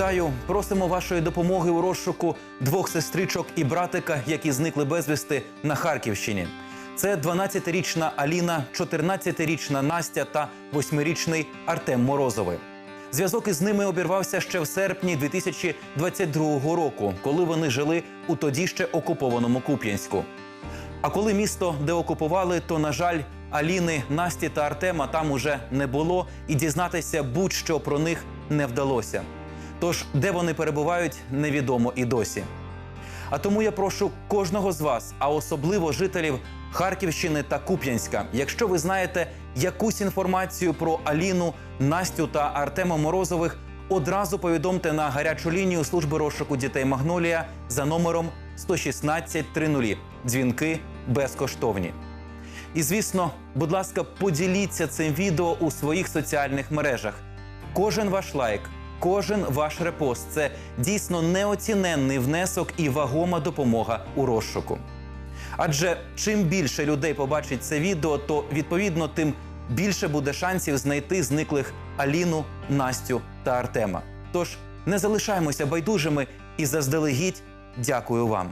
Вітаю! Просимо вашої допомоги у розшуку двох сестричок і братика, які зникли безвісти на Харківщині. Це 12-річна Аліна, 14-річна Настя та 8-річний Артем Морозови. Зв'язок із ними обірвався ще в серпні 2022 року, коли вони жили у тоді ще окупованому Куп'янську. А коли місто деокупували, то на жаль, Аліни, Насті та Артема там уже не було, і дізнатися будь-що про них не вдалося. Тож, де вони перебувають, невідомо і досі. А тому я прошу кожного з вас, а особливо жителів Харківщини та Куп'янська, якщо ви знаєте якусь інформацію про Аліну, Настю та Артема Морозових, одразу повідомте на гарячу лінію служби розшуку дітей Магнолія за номером 116 30. Дзвінки безкоштовні. І звісно, будь ласка, поділіться цим відео у своїх соціальних мережах. Кожен ваш лайк, кожен ваш репост це дійсно неоціненний внесок і вагома допомога у розшуку. Адже чим більше людей побачить це відео, то відповідно тим більше буде шансів знайти зниклих Аліну, Настю та Артема. Тож не залишаємося байдужими і заздалегідь дякую вам.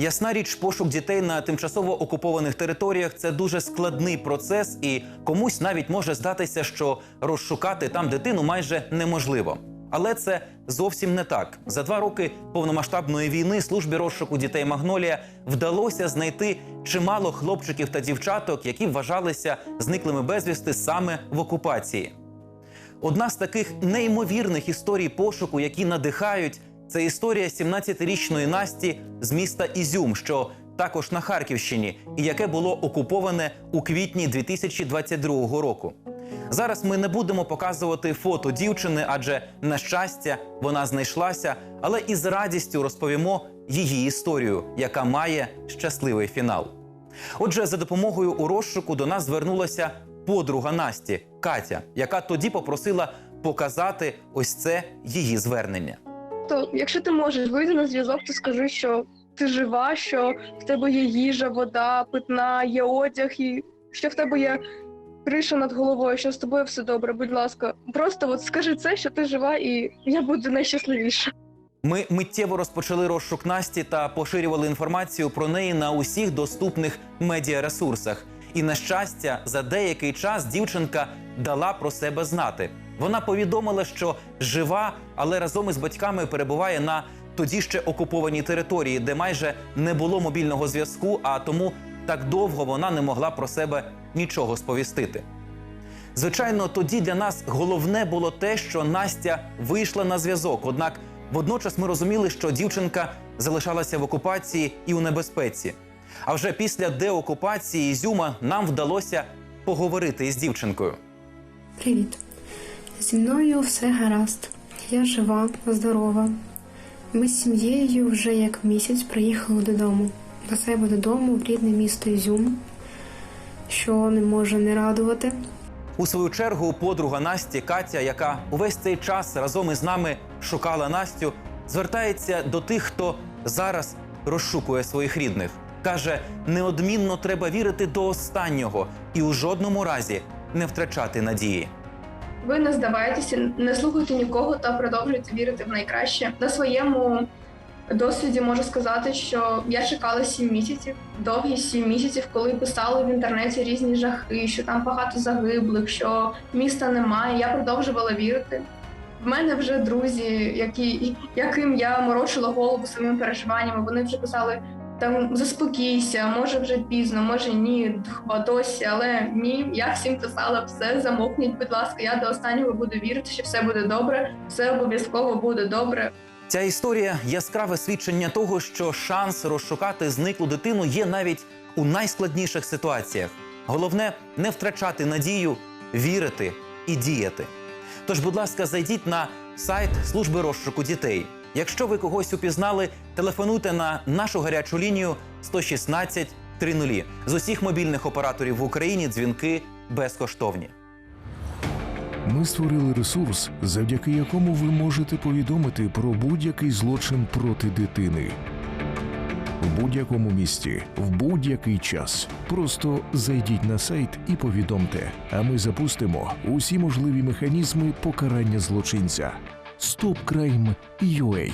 Ясна річ, пошук дітей на тимчасово окупованих територіях це дуже складний процес, і комусь навіть може здатися, що розшукати там дитину майже неможливо. Але це зовсім не так. За два роки повномасштабної війни службі розшуку дітей Магнолія вдалося знайти чимало хлопчиків та дівчаток, які вважалися зниклими безвісти саме в окупації. Одна з таких неймовірних історій пошуку, які надихають, це історія 17-річної Насті з міста Ізюм, що також на Харківщині, і яке було окуповане у квітні 2022 року. Зараз ми не будемо показувати фото дівчини, адже на щастя вона знайшлася, але із радістю розповімо її історію, яка має щасливий фінал. Отже, за допомогою у розшуку до нас звернулася подруга Насті Катя, яка тоді попросила показати ось це її звернення. То якщо ти можеш вийти на зв'язок, то скажи, що ти жива, що в тебе є їжа, вода, питна, є одяг, і що в тебе є криша над головою, що з тобою все добре. Будь ласка, просто от скажи це, що ти жива, і я буду найщасливіша. Ми миттєво розпочали розшук Насті та поширювали інформацію про неї на усіх доступних медіаресурсах. І на щастя, за деякий час дівчинка дала про себе знати. Вона повідомила, що жива, але разом із батьками перебуває на тоді ще окупованій території, де майже не було мобільного зв'язку, а тому так довго вона не могла про себе нічого сповістити. Звичайно, тоді для нас головне було те, що Настя вийшла на зв'язок. Однак водночас ми розуміли, що дівчинка залишалася в окупації і у небезпеці. А вже після деокупації Ізюма нам вдалося поговорити із дівчинкою. Привіт. Зі мною все гаразд. Я жива, здорова. Ми з сім'єю вже як місяць приїхали додому. До себе додому в рідне місто Ізюм, що не може не радувати. У свою чергу подруга Насті Катя, яка увесь цей час разом із нами шукала Настю, звертається до тих, хто зараз розшукує своїх рідних. каже: неодмінно треба вірити до останнього і у жодному разі не втрачати надії. Ви не здавайтеся, не слухайте нікого та продовжуйте вірити в найкраще. На своєму досвіді можу сказати, що я чекала сім місяців, довгі сім місяців, коли писали в інтернеті різні жахи, що там багато загиблих, що міста немає. Я продовжувала вірити. В мене вже друзі, які, яким я морочила голову своїми переживаннями, вони вже писали. Там заспокійся, може вже пізно, може ні, хіба досі, але ні. Я всім писала все, замовкніть, будь ласка, я до останнього буду вірити, що все буде добре, все обов'язково буде добре. Ця історія яскраве свідчення того, що шанс розшукати зниклу дитину є навіть у найскладніших ситуаціях. Головне не втрачати надію, вірити і діяти. Тож, будь ласка, зайдіть на сайт служби розшуку дітей. Якщо ви когось упізнали, телефонуйте на нашу гарячу лінію 116 30. З усіх мобільних операторів в Україні дзвінки безкоштовні. Ми створили ресурс, завдяки якому ви можете повідомити про будь-який злочин проти дитини. В будь-якому місті, в будь-який час. Просто зайдіть на сайт і повідомте, а ми запустимо усі можливі механізми покарання злочинця. stopcrime.ua